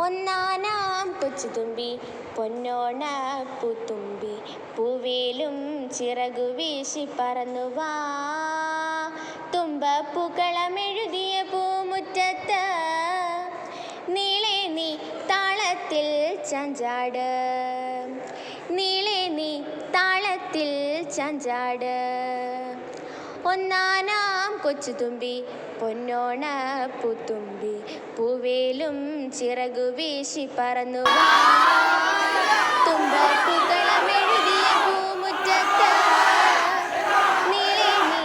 ഒന്നാനാം കൊച്ചുതുമ്പി പൊന്നോണ പൂത്തുമ്പി. പൂവേലും ചിറകു വീശി പറന്നു വാ. തുമ്പപ്പൂക്കളമെഴുതിയ പൂമുറ്റത്ത് നീളെ നീ താളത്തിൽ ചഞ്ചാട്. നീളെ നീ താളത്തിൽ ചഞ്ചാട്. ഒന്നാനാം കൊച്ചുതുമ്പി പൊന്നോണ പുത്തുമ്പി. പൂവേലും ചിറകു വീശി പറന്നു നീളെ നീ?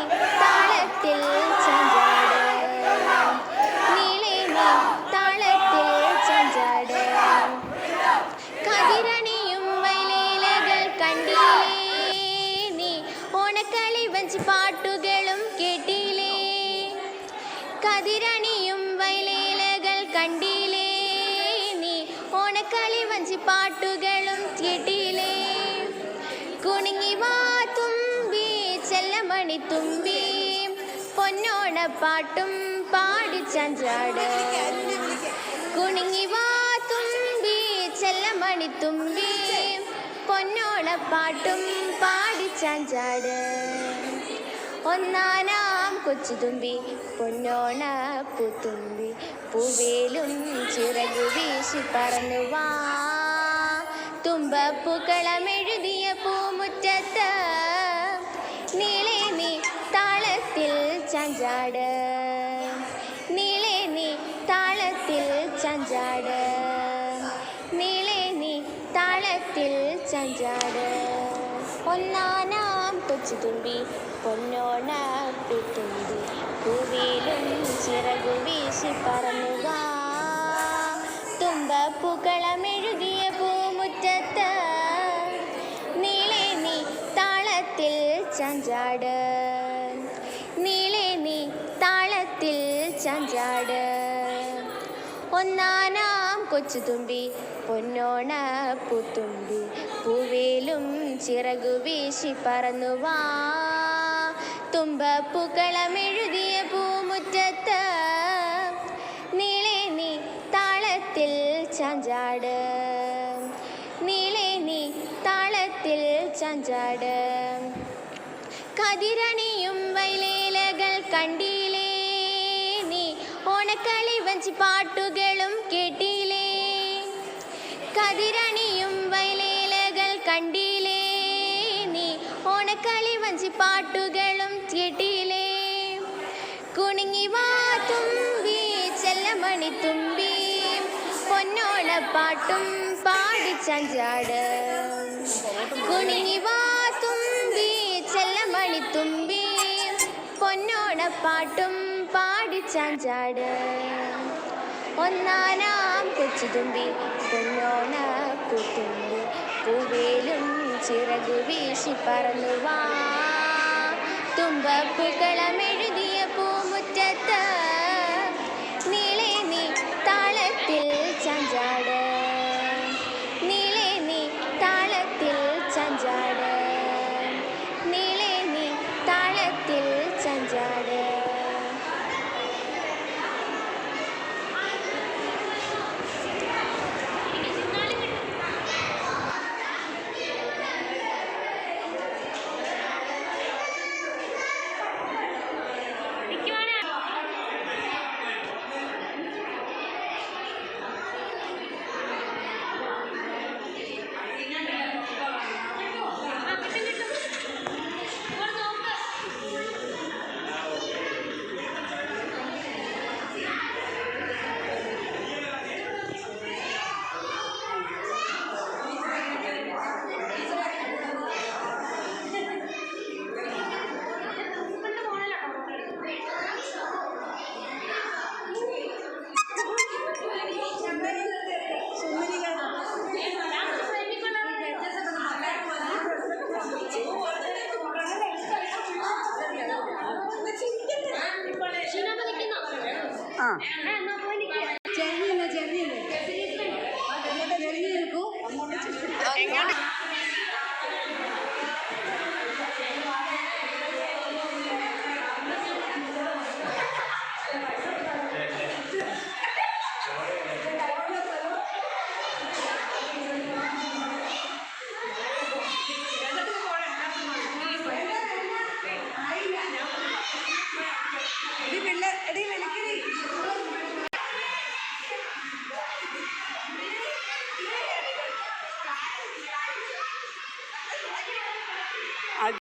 വഞ്ചി കതിരണിയും വയലേലകൾ കണ്ടില്ലേ നീ? ഓണക്കളി വഞ്ചി പാട്ടുകളും കേട്ടില്ലേ കുണുങ്ങി വാ തുമ്പി ചെല്ലമണി തുമ്പി. പൊന്നോണപ്പാട്ടും പാടി ചഞ്ചാട്. കുണുങ്ങി വാ തുമ്പി ചെല്ലമണി തുമ്പി. പൊന്നോണപ്പാട്ടും പാടി ചാഞ്ചാട്. ഒന്നാനാം കൊച്ചുതുമ്പി പൊന്നോണ പൂത്തുമ്പി പൂവേലും ചിറകു വീശി പറന്നു വാ. തുമ്പപ്പൂക്കളമെഴുതിയ പൂമുറ്റത്ത് നീളേ നീ താളത്തിൽ ചഞ്ചാട്. നീളേ നീ താളത്തിൽ ചഞ്ചാട്. നീളേ നീ താളത്തിൽ ചഞ്ചാട്. ഒന്നാനാം കൊച്ചുതുമ്പി പൊന്നോണാം പൂത്തുമ്പി. പൂവിലും ചിറകു വീശി പറന്നുക തുമ്പ തുമ്പപ്പൂക്കളമെഴുതിയ പൂമുറ്റത്ത് നീളെ നീ താളത്തിൽ ചഞ്ചാട്. നീളെ നീ താളത്തിൽ ചഞ്ചാട്. ഒന്നാനാം കൊച്ചുതുമ്പി പൊന്നോണ പൂത്തുമ്പി. പൂവേലും ചിറകു വീശി പറന്നു വാ. തുമ്പപ്പൂക്കളമെഴുതിയ പൂമുറ്റത്ത് നീളെ നീ താളത്തിൽ ചാഞ്ചാട്. നീളെ നീ താളത്തിൽ ചാഞ്ചാട്. കതിരണിയും വയലേലകൾ കണ്ടില്ലേ നീ ഓണക്കളി വഞ്ചി പാട്ടുകളും കേട്ടില്ലേ കതിരണിയും ഓണക്കളി വഞ്ചി പാട്ടുകളും കേട്ടില്ലേ കുണുങ്ങി വാ തുമ്പി ചെല്ലമണി തുമ്പി. പൊന്നോണപ്പാട്ടും പാടി ചഞ്ചാട്. കുണുങ്ങി വാ തുമ്പി ചെല്ലമണി തുമ്പി. പൊന്നോണപ്പാട്ടും പാടി ചാഞ്ചാട്. ഒന്നാനാം കൊച്ചുതുമ്പി പൊന്നോണ കുത്തുമ്പി. പൂവേലും ചിറകു വീശി പറന്നു വാ തുമ്പപ്പൂക്കളമെഴുതിയ ആ ചെറിയ ചെറിയ ചെറിയ എടുക്കൂ